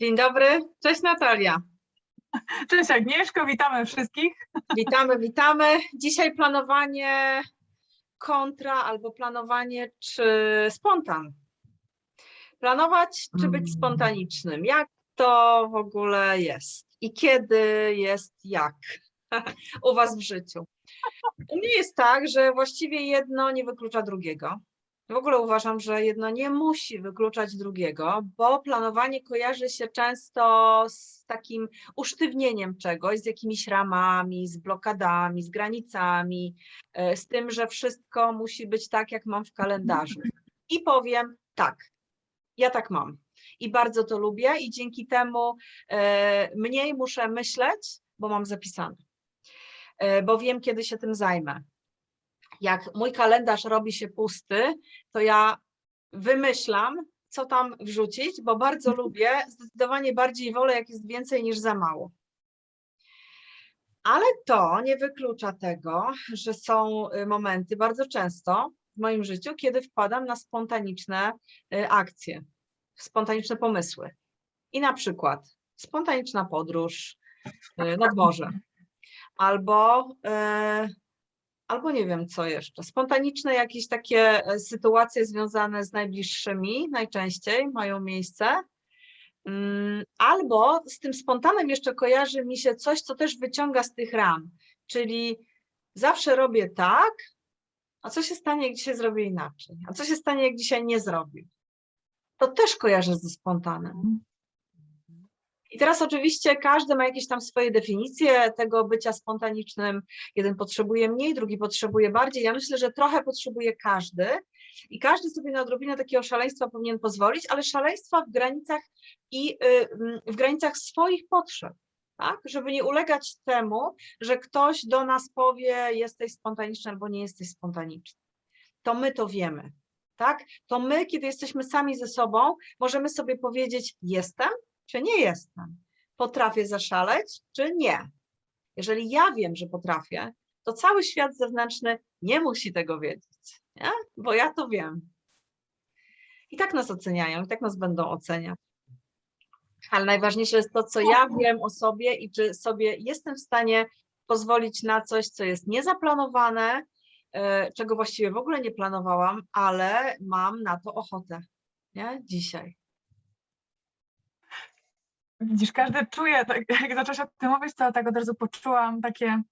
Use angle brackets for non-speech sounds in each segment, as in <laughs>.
Dzień dobry, cześć Natalia. Cześć Agnieszko, witamy wszystkich. Witamy, witamy. Dzisiaj planowanie kontra albo planowanie czy spontan. Planować czy być Mm. spontanicznym? Jak to w ogóle jest? I kiedy jest jak <laughs> u Was w życiu? U mnie jest tak, że właściwie jedno nie wyklucza drugiego. W ogóle uważam, że jedno nie musi wykluczać drugiego, bo planowanie kojarzy się często z takim usztywnieniem czegoś, z jakimiś ramami, z blokadami, z granicami, e, z tym, że wszystko musi być tak, jak mam w kalendarzu. I powiem tak, ja tak mam. I bardzo to lubię, i dzięki temu e, mniej muszę myśleć, bo mam zapisane, e, bo wiem, kiedy się tym zajmę. Jak mój kalendarz robi się pusty, to ja wymyślam, co tam wrzucić, bo bardzo lubię, zdecydowanie bardziej wolę, jak jest więcej niż za mało. Ale to nie wyklucza tego, że są y, momenty bardzo często w moim życiu, kiedy wpadam na spontaniczne y, akcje, spontaniczne pomysły. I na przykład spontaniczna podróż y, nad morze, albo albo nie wiem co jeszcze. Spontaniczne jakieś takie e, sytuacje związane z najbliższymi najczęściej mają miejsce. Mm, Albo z tym spontanem jeszcze kojarzy mi się coś, co też wyciąga z tych ram, czyli zawsze robię tak, a co się stanie, jak dzisiaj zrobię inaczej? A co się stanie, jak dzisiaj nie zrobię? To też kojarzę ze spontanem. I teraz oczywiście każdy ma jakieś tam swoje definicje tego bycia spontanicznym. Jeden potrzebuje mniej, drugi potrzebuje bardziej. Ja myślę, że trochę potrzebuje każdy i każdy sobie na odrobinę takiego szaleństwa powinien pozwolić, ale szaleństwa w granicach i y, w granicach swoich potrzeb. Tak? Żeby nie ulegać temu, że ktoś do nas powie, jesteś spontaniczny albo nie jesteś spontaniczny. To my to wiemy. Tak? To my, kiedy jesteśmy sami ze sobą, możemy sobie powiedzieć: Jestem, czy nie jestem? Potrafię zaszaleć, czy nie? Jeżeli ja wiem, że potrafię, to cały świat zewnętrzny nie musi tego wiedzieć, nie? bo ja to wiem. I tak nas oceniają, i tak nas będą oceniać. Ale najważniejsze jest to, co ja wiem o sobie i czy sobie jestem w stanie pozwolić na coś, co jest niezaplanowane, e, czego właściwie w ogóle nie planowałam, ale mam na to ochotę. Nie? Dzisiaj. Widzisz, każdy czuje, tak, <laughs> jak zaczęłaś o tym mówić, to tak od razu poczułam takie,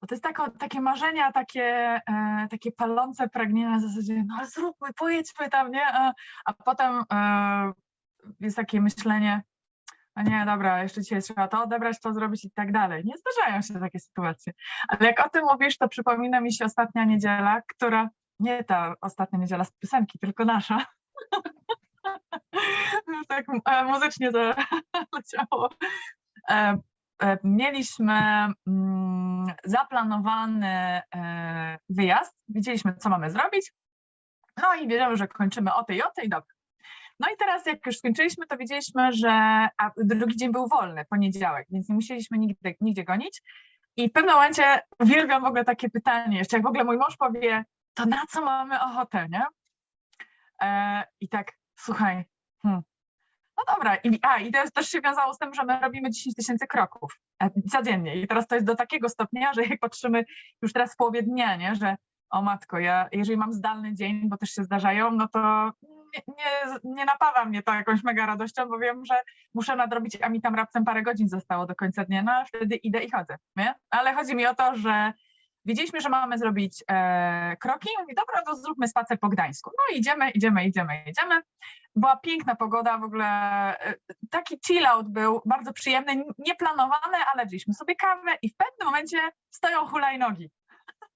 bo to jest takie marzenia, takie, e, takie palące pragnienia na zasadzie, no ale zróbmy, pojedźmy tam, nie? A, a potem e, jest takie myślenie, no nie, dobra, jeszcze dzisiaj trzeba to odebrać, to zrobić i tak dalej. Nie zdarzają się takie sytuacje. Ale jak o tym mówisz, to przypomina mi się ostatnia niedziela, która, nie ta ostatnia niedziela z piosenki, tylko nasza. <laughs> tak e, muzycznie to E, e, Mieliśmy mm, zaplanowany e, wyjazd, wiedzieliśmy, co mamy zrobić, no i wiedziałem, że kończymy o tej o tej, dobra. No i teraz, jak już skończyliśmy, to wiedzieliśmy, że a drugi dzień był wolny, poniedziałek, więc nie musieliśmy nigdy, nigdzie gonić. I w pewnym momencie uwielbiam w ogóle takie pytanie, jeszcze jak w ogóle mój mąż powie, to na co mamy ochotę, nie? E, I tak, słuchaj, hmm, no dobra, i, a i to też się wiązało z tym, że my robimy 10 tysięcy kroków e, codziennie i teraz to jest do takiego stopnia, że jak patrzymy już teraz w połowie dnia, nie, że o matko, ja jeżeli mam zdalny dzień, bo też się zdarzają, no to nie, nie, nie napawa mnie to jakąś mega radością, bo wiem, że muszę nadrobić, a mi tam raptem parę godzin zostało do końca dnia, no a wtedy idę i chodzę, nie? Ale chodzi mi o to, że wiedzieliśmy, że mamy zrobić e, kroki, mówi, dobra, to zróbmy spacer po Gdańsku. No idziemy, idziemy, idziemy, idziemy. Była piękna pogoda, w ogóle e, taki chill out był, bardzo przyjemny, nieplanowany, ale wzięliśmy sobie kawę i w pewnym momencie stoją hulajnogi.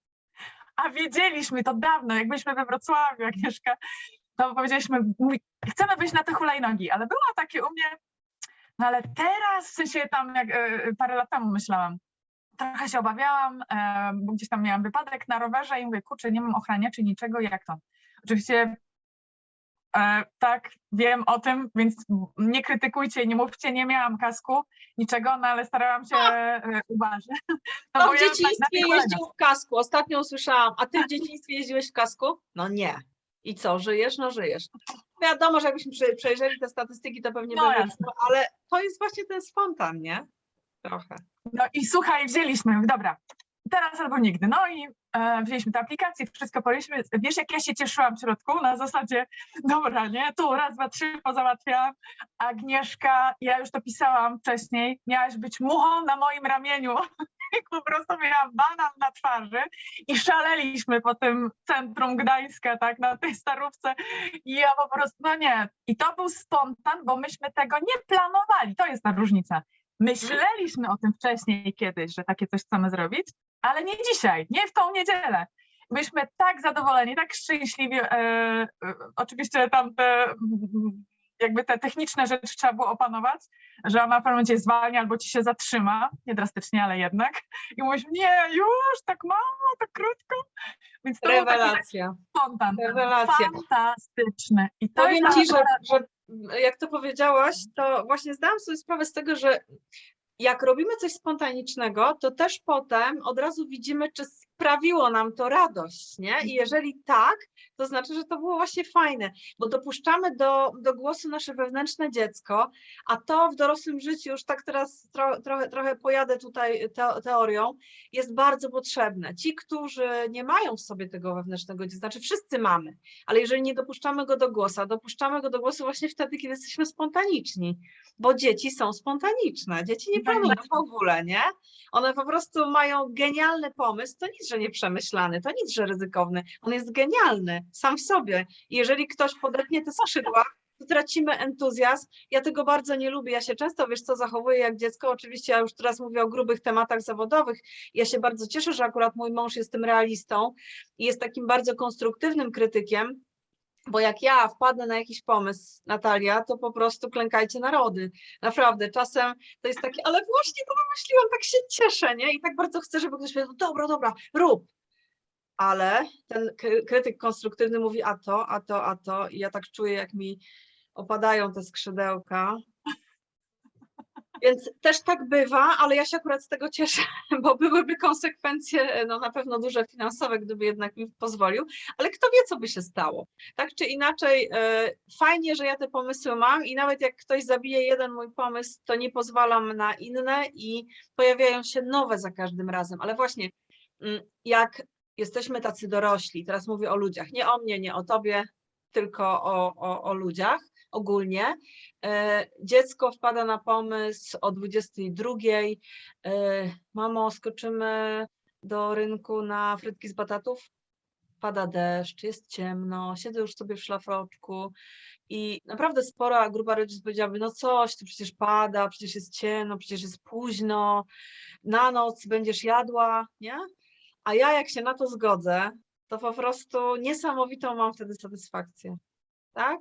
<laughs> A wiedzieliśmy to dawno, jak byliśmy we Wrocławiu, Agnieszka, to powiedzieliśmy, mówi, chcemy wyjść na te hulajnogi, ale było takie u mnie, no ale teraz, w sensie tam jak e, parę lat temu myślałam, trochę się obawiałam, e, bo gdzieś tam miałam wypadek na rowerze i mówię, kurczę, nie mam ochraniaczy, niczego, jak to? Oczywiście e, tak, wiem o tym, więc nie krytykujcie, nie mówcie, nie miałam kasku, niczego, no ale starałam się e, uważać. <laughs> No bo w ja tak dzieciństwie kolegach- jeździł w kasku. Ostatnio usłyszałam, a ty w dzieciństwie jeździłeś w kasku? No nie. I co, żyjesz? No żyjesz. Wiadomo, że jakbyśmy prze- przejrzeli te statystyki, to pewnie No by ale to jest właśnie ten spontan, nie? Trochę. No i słuchaj, wzięliśmy, dobra, teraz albo nigdy. No i e, wzięliśmy tę aplikację, wszystko poliśmy. Wiesz, jak ja się cieszyłam w środku? Na zasadzie, dobra, nie, tu raz, dwa, trzy pozałatwiałam. Agnieszka, ja już to pisałam wcześniej, miałaś być muchą na moim ramieniu. <laughs> Po prostu miałam banan na twarzy i szaleliśmy po tym centrum Gdańska, tak, na tej starówce. I ja po prostu, no nie. I to był spontan, bo myśmy tego nie planowali. To jest ta różnica. Myśleliśmy o tym wcześniej kiedyś, że takie coś chcemy zrobić, ale nie dzisiaj, nie w tą niedzielę. Byliśmy tak zadowoleni, tak szczęśliwi. E, e, oczywiście tam te, jakby te techniczne rzeczy trzeba było opanować, że ona w pewnym momencie zwalnia albo ci się zatrzyma, nie drastycznie, ale jednak. I mówisz, nie, już, tak mało, tak krótko. Więc to był taki Rewelacja. spontan. Rewelacja. Fantastyczny. I to Powiem jest ci, że, że jak to powiedziałaś, to właśnie zdałam sobie sprawę z tego, że jak robimy coś spontanicznego, to też potem od razu widzimy, czy sprawiło nam to radość, nie? I jeżeli tak, to znaczy, że to było właśnie fajne, bo dopuszczamy do, do głosu nasze wewnętrzne dziecko, a to w dorosłym życiu, już tak teraz tro, trochę, trochę pojadę tutaj teo, teorią, jest bardzo potrzebne. Ci, którzy nie mają w sobie tego wewnętrznego dziecka, znaczy wszyscy mamy, ale jeżeli nie dopuszczamy go do głosu, a dopuszczamy go do głosu właśnie wtedy, kiedy jesteśmy spontaniczni, bo dzieci są spontaniczne, dzieci nie planują w ogóle, nie? One po prostu mają genialny pomysł, to nic, że nieprzemyślany, to nic, że ryzykowny, on jest genialny sam w sobie i jeżeli ktoś podepnie te skrzydła, to tracimy entuzjazm. Ja tego bardzo nie lubię. Ja się często, wiesz co, zachowuję jak dziecko. Oczywiście ja już teraz mówię o grubych tematach zawodowych. Ja się bardzo cieszę, że akurat mój mąż jest tym realistą i jest takim bardzo konstruktywnym krytykiem, bo jak ja wpadnę na jakiś pomysł, Natalia, to po prostu klękajcie narody. Naprawdę, czasem to jest takie, ale właśnie to wymyśliłam, tak się cieszę, nie? I tak bardzo chcę, żeby ktoś powiedział, dobra, dobra, rób. Ale ten kry- krytyk konstruktywny mówi, a to, a to, a to. I ja tak czuję, jak mi opadają te skrzydełka. Więc też tak bywa, ale ja się akurat z tego cieszę, <laughs> bo byłyby konsekwencje no, na pewno duże finansowe, gdyby jednak mi pozwolił, ale kto wie, co by się stało. Tak czy inaczej, e, fajnie, że ja te pomysły mam i nawet jak ktoś zabije jeden mój pomysł, to nie pozwalam na inne i pojawiają się nowe za każdym razem. Ale właśnie, mm, jak jesteśmy tacy dorośli, teraz mówię o ludziach, nie o mnie, nie o tobie, tylko o, o, o ludziach ogólnie. E, Dziecko wpada na pomysł o 22. e, Mamo, skoczymy do rynku na frytki z batatów. Pada deszcz, jest ciemno, siedzę już sobie w szlafroczku i naprawdę spora grupa rodziców powiedziałaby, no coś, tu przecież pada, przecież jest ciemno, przecież jest późno, na noc będziesz jadła, nie? A ja jak się na to zgodzę, to po prostu niesamowitą mam wtedy satysfakcję, tak?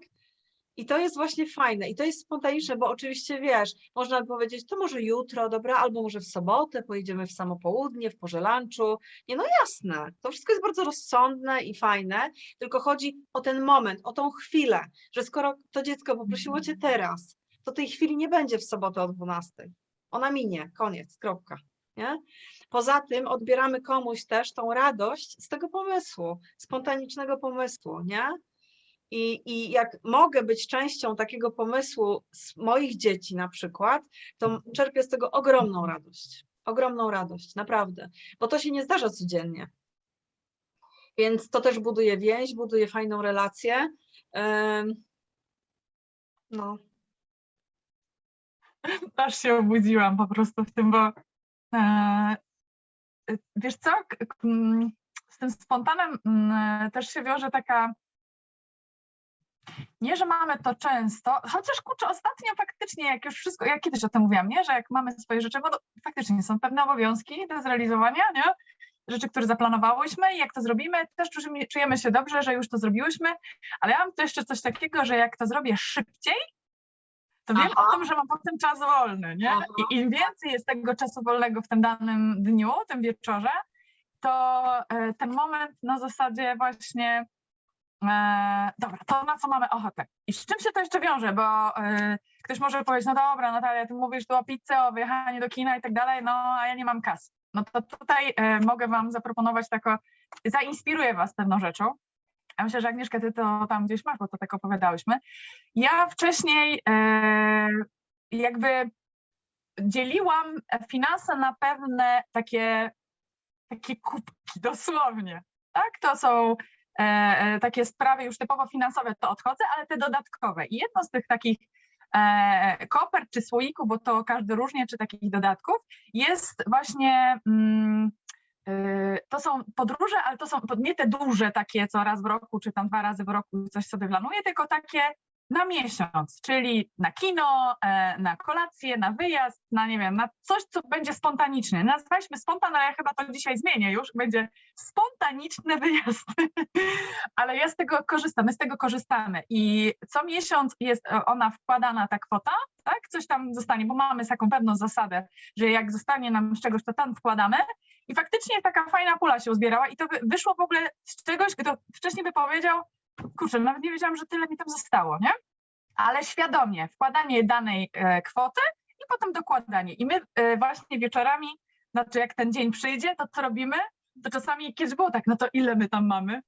I to jest właśnie fajne i to jest spontaniczne, bo oczywiście wiesz, można by powiedzieć, to może jutro, dobra, albo może w sobotę pojedziemy w samo południe, w porze lunchu. Nie, no jasne, to wszystko jest bardzo rozsądne i fajne, tylko chodzi o ten moment, o tą chwilę, że skoro to dziecko poprosiło cię teraz, to tej chwili nie będzie w sobotę o 12. Ona minie, koniec, kropka. Nie? Poza tym odbieramy komuś też tą radość z tego pomysłu, spontanicznego pomysłu, nie? I, I jak mogę być częścią takiego pomysłu z moich dzieci na przykład, to czerpię z tego ogromną radość. Ogromną radość, naprawdę, bo to się nie zdarza codziennie. Więc to też buduje więź, buduje fajną relację. No, <laughs> aż się obudziłam po prostu w tym, bo e, wiesz co, z tym spontanem też się wiąże taka, nie, że mamy to często, chociaż kurczę, ostatnio faktycznie, jak już wszystko, ja kiedyś o tym mówiłam, nie, że jak mamy swoje rzeczy, bo to faktycznie są pewne obowiązki do zrealizowania, nie, rzeczy, które zaplanowałyśmy i jak to zrobimy, też czujemy, się dobrze, że już to zrobiłyśmy, ale ja mam tu jeszcze coś takiego, że jak to zrobię szybciej, to wiem Aha. o tym, że mam potem czas wolny, nie? Aha. I im więcej jest tego czasu wolnego w tym danym dniu, tym wieczorze, to e, ten moment na zasadzie właśnie dobra, to na co mamy ochotę. I z czym się to jeszcze wiąże, bo e, ktoś może powiedzieć, no dobra, Natalia, ty mówisz tu o pizzy, o wyjechaniu do kina i tak dalej, no a ja nie mam kasy. No to tutaj e, mogę wam zaproponować tako, zainspiruję was pewną rzeczą. Ja myślę, że Agnieszka, ty to tam gdzieś masz, bo to tak opowiadałyśmy. Ja wcześniej e, jakby dzieliłam finanse na pewne takie, takie kubki, dosłownie. Tak, to są e, e, takie sprawy już typowo finansowe, to odchodzę, ale te dodatkowe. I jedno z tych takich e, kopert czy słoików, bo to każdy różnie, czy takich dodatków, jest właśnie mm, to są podróże, ale to są nie te duże takie, co raz w roku, czy tam dwa razy w roku coś sobie planuję, tylko takie na miesiąc, czyli na kino, e, na kolację, na wyjazd, na nie wiem, na coś, co będzie spontaniczne. Nazwaliśmy spontan, ale ja chyba to dzisiaj zmienię już, będzie spontaniczny wyjazd. <laughs> ale ja z tego korzystam, my z tego korzystamy i co miesiąc jest e, ona wkładana ta kwota, tak, coś tam zostanie, bo mamy taką pewną zasadę, że jak zostanie nam z czegoś, to tam wkładamy i faktycznie taka fajna pula się uzbierała i to wy- wyszło w ogóle z czegoś, kto wcześniej by powiedział, kurczę, nawet nie wiedziałam, że tyle mi tam zostało, nie? Ale świadomie wkładanie danej e, kwoty i potem dokładanie. I my e, właśnie wieczorami, znaczy jak ten dzień przyjdzie, to co robimy? To czasami kiedyś było tak, no to ile my tam mamy?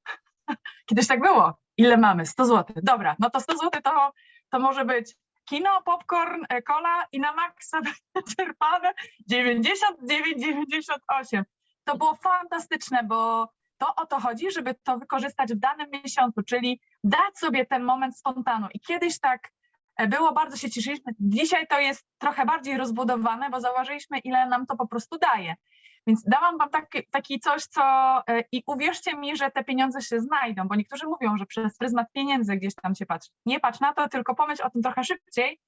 <laughs> Kiedyś tak było. Ile mamy? 100 zł. Dobra, no to 100 zł to, to może być kino, popcorn, e, cola i na maksa <laughs> czerpane 99,98. To było fantastyczne, bo to o to chodzi, żeby to wykorzystać w danym miesiącu, czyli dać sobie ten moment spontanu. I kiedyś tak e, było, bardzo się cieszyliśmy. Dzisiaj to jest trochę bardziej rozbudowane, bo zauważyliśmy, ile nam to po prostu daje. Więc dałam wam taki, taki coś, co e, i uwierzcie mi, że te pieniądze się znajdą, bo niektórzy mówią, że przez pryzmat pieniędzy gdzieś tam się patrzy. Nie patrz na to, tylko pomyśl o tym trochę szybciej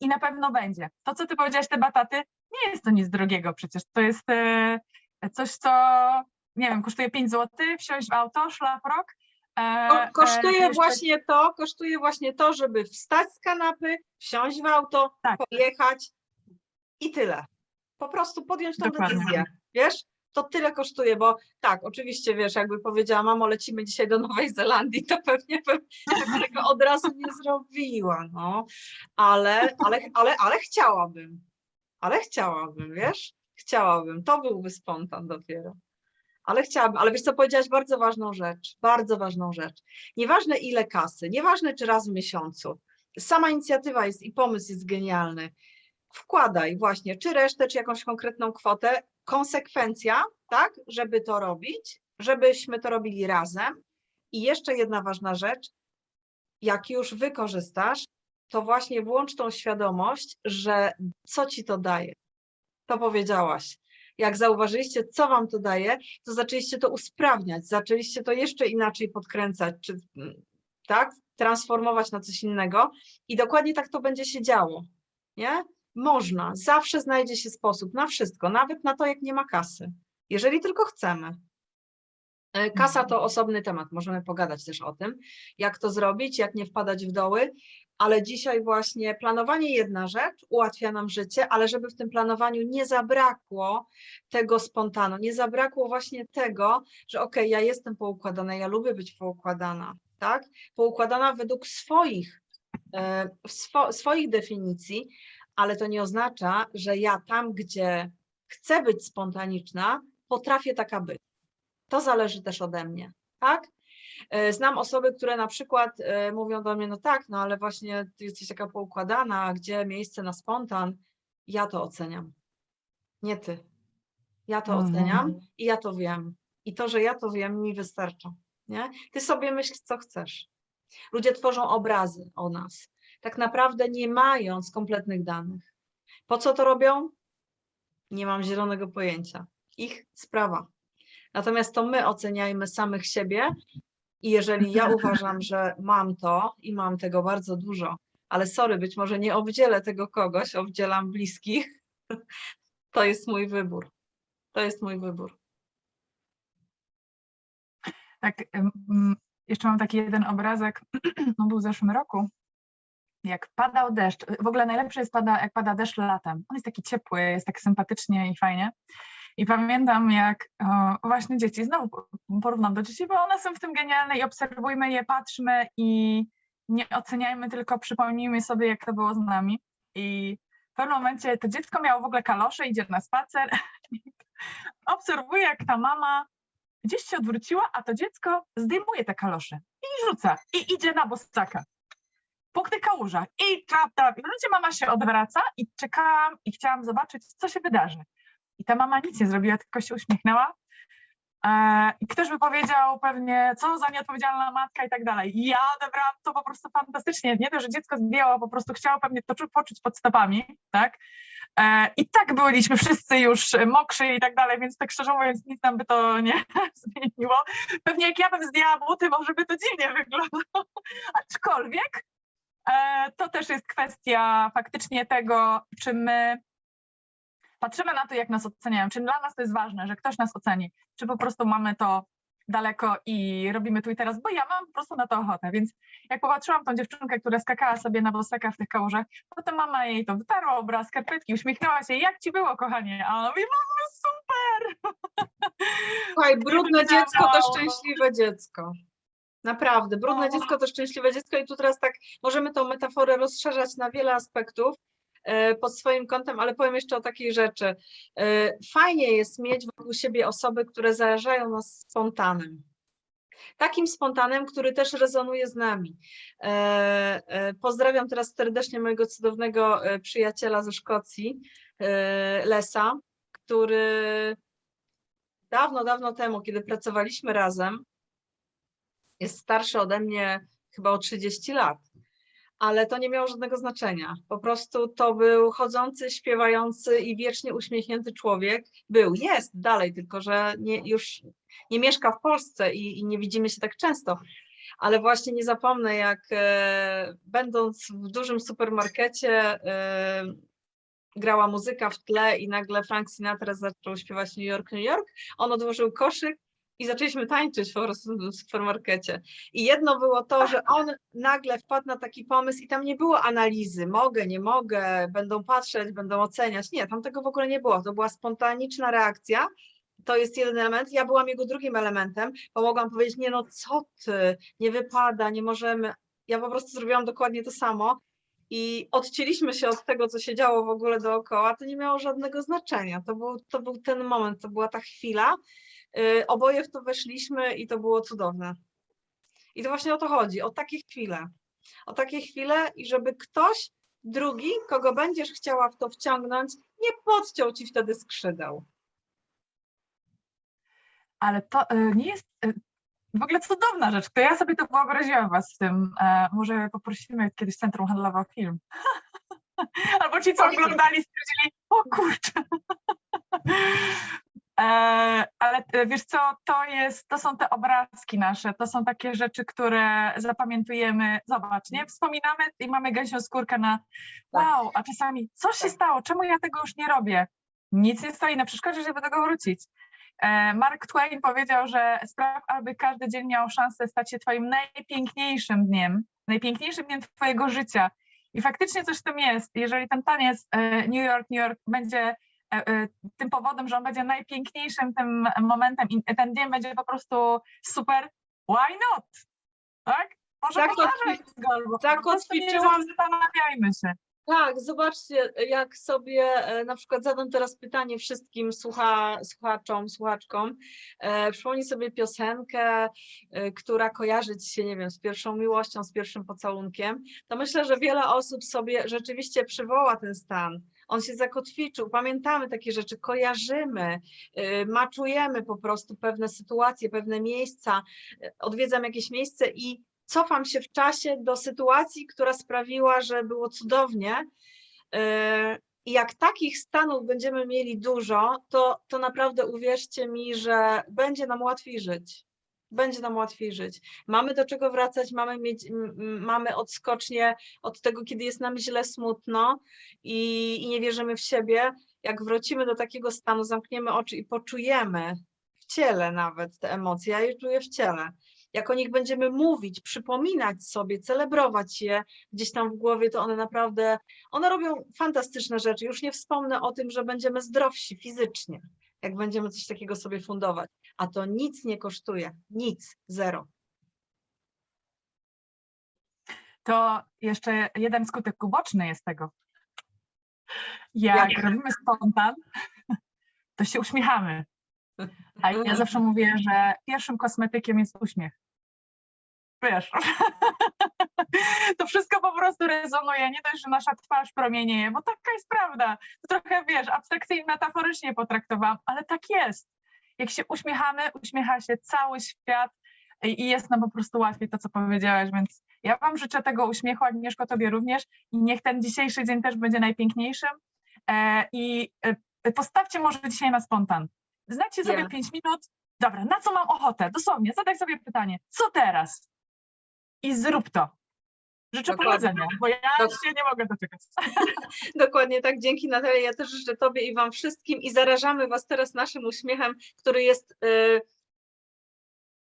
i na pewno będzie. To, co ty powiedziałaś, te bataty, nie jest to nic drogiego przecież. To jest e, coś, co nie wiem, kosztuje 5 zł, wsiąść w auto, szlafrok. e, e, Kosztuje jeszcze- właśnie to, kosztuje właśnie to, żeby wstać z kanapy, wsiąść w auto, Tak. pojechać i tyle. Po prostu podjąć tą Dokładnie. decyzję, wiesz? To tyle kosztuje, bo tak, oczywiście, wiesz, jakby powiedziała, mamo, lecimy dzisiaj do Nowej Zelandii, to pewnie bym tego <laughs> od razu nie zrobiła, no. Ale, ale, ale, ale chciałabym, ale chciałabym, wiesz? Chciałabym, to byłby spontan dopiero. Ale chciałabym, ale wiesz co, powiedziałaś bardzo ważną rzecz, bardzo ważną rzecz. Nieważne ile kasy, nieważne czy raz w miesiącu, sama inicjatywa jest i pomysł jest genialny. Wkładaj właśnie, czy resztę, czy jakąś konkretną kwotę, konsekwencja, tak, żeby to robić, żebyśmy to robili razem. I jeszcze jedna ważna rzecz, jak już wykorzystasz, to właśnie włącz tą świadomość, że co ci to daje. To powiedziałaś. Jak zauważyliście, co wam to daje, to zaczęliście to usprawniać, zaczęliście to jeszcze inaczej podkręcać, czy mm, tak, transformować na coś innego i dokładnie tak to będzie się działo, nie? Można, zawsze znajdzie się sposób na wszystko, nawet na to, jak nie ma kasy, jeżeli tylko chcemy. E, Kasa to osobny temat, możemy pogadać też o tym, jak to zrobić, jak nie wpadać w doły, ale dzisiaj właśnie planowanie jedna rzecz ułatwia nam życie, ale żeby w tym planowaniu nie zabrakło tego spontanu, nie zabrakło właśnie tego, że okej, ja jestem poukładana, ja lubię być poukładana, tak? Poukładana według swoich, e, swo, swoich definicji, ale to nie oznacza, że ja tam, gdzie chcę być spontaniczna, potrafię taka być. To zależy też ode mnie, tak? E, Znam osoby, które na przykład e, mówią do mnie, no tak, no ale właśnie ty jesteś taka poukładana, gdzie miejsce na spontan? Ja to oceniam. Nie ty. Ja to oceniam Mhm. i ja to wiem. I to, że ja to wiem, mi wystarcza. Nie? Ty sobie myśl, co chcesz. Ludzie tworzą obrazy o nas, tak naprawdę nie mając kompletnych danych. Po co to robią? Nie mam zielonego pojęcia. Ich sprawa. Natomiast to my oceniajmy samych siebie i jeżeli ja <laughs> uważam, że mam to i mam tego bardzo dużo, ale sorry, być może nie obdzielę tego kogoś, obdzielam bliskich, <laughs> to jest mój wybór. To jest mój wybór. Tak, jeszcze mam taki jeden obrazek, on <clears throat> był w zeszłym roku, jak padał deszcz. W ogóle najlepsze jest, pada, jak pada deszcz latem. On jest taki ciepły, jest tak sympatycznie i fajnie. I pamiętam, jak o, właśnie dzieci, znowu po- porównam do dzieci, bo one są w tym genialne i obserwujmy je, patrzmy i nie oceniajmy, tylko przypomnijmy sobie, jak to było z nami. I w pewnym momencie to dziecko miało w ogóle kalosze, idzie na spacer, <laughs> obserwuje, jak ta mama gdzieś się odwróciła, a to dziecko zdejmuje te kalosze i rzuca i idzie na bossaka. Po tych kałużach i trap, trap. I w mama się odwraca i czekałam i chciałam zobaczyć, co się wydarzy. I ta mama nic nie zrobiła, tylko się uśmiechnęła. E, I ktoś by powiedział pewnie, co za nieodpowiedzialna matka i tak dalej. I Ja odebrałam to po prostu fantastycznie. Nie to, że dziecko zdjęło, po prostu chciało pewnie to czu- poczuć pod stopami, tak? E, I tak byliśmy wszyscy już mokrzy i tak dalej, więc tak szczerze mówiąc nic nam by to nie <laughs> zmieniło. Pewnie jak ja bym zdjęła buty, może by to dziwnie wyglądało. <laughs> Aczkolwiek e, to też jest kwestia faktycznie tego, czy my patrzymy na to, jak nas oceniają, czy dla nas to jest ważne, że ktoś nas oceni, czy po prostu mamy to daleko i robimy tu i teraz, bo ja mam po prostu na to ochotę, więc jak popatrzyłam tą dziewczynkę, która skakała sobie na bosaka w tych kałużach, potem mama jej to wytarła obraz, skarpetki, uśmiechnęła się, jak ci było, kochanie? A ona mówi, mamo, super! <laughs> Słuchaj, brudne dziecko to szczęśliwe dziecko. Naprawdę, brudne dziecko to szczęśliwe dziecko i tu teraz tak możemy tą metaforę rozszerzać na wiele aspektów pod swoim kątem, ale powiem jeszcze o takiej rzeczy. E, Fajnie jest mieć wokół siebie osoby, które zarażają nas spontanem. Takim spontanem, który też rezonuje z nami. E, e, Pozdrawiam teraz serdecznie mojego cudownego e, przyjaciela ze Szkocji, e, Lesa, który dawno, dawno temu, kiedy pracowaliśmy razem, jest starszy ode mnie chyba o 30 lat, ale to nie miało żadnego znaczenia. Po prostu to był chodzący, śpiewający i wiecznie uśmiechnięty człowiek. Był, jest dalej, tylko że nie, już nie mieszka w Polsce i, i nie widzimy się tak często. Ale właśnie nie zapomnę, jak e, będąc w dużym supermarkecie, e, grała muzyka w tle i nagle Frank Sinatra zaczął śpiewać New York, New York. On odłożył koszyk i zaczęliśmy tańczyć po prostu w supermarkecie. I jedno było to, że on nagle wpadł na taki pomysł i tam nie było analizy, mogę, nie mogę, będą patrzeć, będą oceniać. Nie, tam tego w ogóle nie było. To była spontaniczna reakcja. To jest jeden element. Ja byłam jego drugim elementem, bo mogłam powiedzieć, nie no co ty, nie wypada, nie możemy. Ja po prostu zrobiłam dokładnie to samo i odcięliśmy się od tego, co się działo w ogóle dookoła, to nie miało żadnego znaczenia. To był, to był ten moment, to była ta chwila. Yy, oboje w to weszliśmy i to było cudowne. I to właśnie o to chodzi, o takie chwile. O takie chwile i żeby ktoś drugi, kogo będziesz chciała w to wciągnąć, nie podciął ci wtedy skrzydeł. Ale to e, nie jest e, w ogóle cudowna rzecz. To ja sobie to wyobraziłam was w tym. E, może poprosimy kiedyś Centrum Handlowe o film. <laughs> Albo ci, co oglądali, stwierdzili, o kurczę. E, ale e, wiesz co, to jest, to są te obrazki nasze, to są takie rzeczy, które zapamiętujemy. Zobacz, nie? Wspominamy i mamy gęsią skórkę na Tak. wow, a czasami co się Tak. stało? Czemu ja tego już nie robię? Nic nie stoi na przeszkodzie, żeby do tego wrócić. E, Mark Twain powiedział, że spraw, aby każdy dzień miał szansę stać się twoim najpiękniejszym dniem, najpiękniejszym dniem twojego życia. I faktycznie coś w tym jest. Jeżeli ten taniec New York, New York będzie tym powodem, że on będzie najpiękniejszym tym momentem i ten dzień będzie po prostu super, why not? Tak? Może Zakotwi- powtarzać go, zakotwiczyłam- zastanawiajmy się. Tak, zobaczcie, jak sobie e, na przykład zadam teraz pytanie wszystkim słucha, słuchaczom, słuchaczkom. E, przypomnij sobie piosenkę, e, która kojarzy ci się, nie wiem, z pierwszą miłością, z pierwszym pocałunkiem. To myślę, że wiele osób sobie rzeczywiście przywoła ten stan. On się zakotwiczył, pamiętamy takie rzeczy, kojarzymy, e, maczujemy po prostu pewne sytuacje, pewne miejsca, e, odwiedzam jakieś miejsce i cofam się w czasie do sytuacji, która sprawiła, że było cudownie. Yy, I jak takich stanów będziemy mieli dużo, to, to naprawdę uwierzcie mi, że będzie nam łatwiej żyć. Będzie nam łatwiej żyć. Mamy do czego wracać, mamy, mieć, mamy odskocznie od tego, kiedy jest nam źle, smutno i, i nie wierzymy w siebie. Jak wrócimy do takiego stanu, zamkniemy oczy i poczujemy w ciele nawet te emocje, ja je czuję w ciele jak o nich będziemy mówić, przypominać sobie, celebrować je gdzieś tam w głowie, to one naprawdę, one robią fantastyczne rzeczy. Już nie wspomnę o tym, że będziemy zdrowsi fizycznie, jak będziemy coś takiego sobie fundować. A to nic nie kosztuje, nic, zero. to jeszcze jeden skutek uboczny jest tego. Jak robimy spontan, to się uśmiechamy. A ja zawsze mówię, że pierwszym kosmetykiem jest uśmiech. Wiesz, <laughs> to wszystko po prostu rezonuje, nie dość, że nasza twarz promienieje, bo taka jest prawda. To trochę, wiesz, abstrakcyjnie, metaforycznie potraktowałam, ale tak jest. Jak się uśmiechamy, uśmiecha się cały świat i jest nam po prostu łatwiej to, co powiedziałaś, więc ja Wam życzę tego uśmiechu, Agnieszko, Tobie również i niech ten dzisiejszy dzień też będzie najpiękniejszym e, i e, postawcie może dzisiaj na spontan. Znajdźcie sobie. 5 minut, dobra, na co mam ochotę? Dosłownie, zadaj sobie pytanie, co teraz? I zrób to. Życzę Dokładnie. powodzenia, bo ja Dok- się nie mogę doczekać. <laughs> <laughs> Dokładnie tak, dzięki Natalia. Ja też życzę Tobie i Wam wszystkim i zarażamy Was teraz naszym uśmiechem, który jest, y,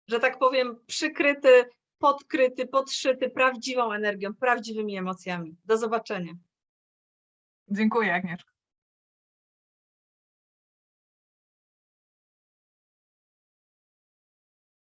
że tak powiem, przykryty, podkryty, podszyty prawdziwą energią, prawdziwymi emocjami. Do zobaczenia. Dziękuję, Agnieszko.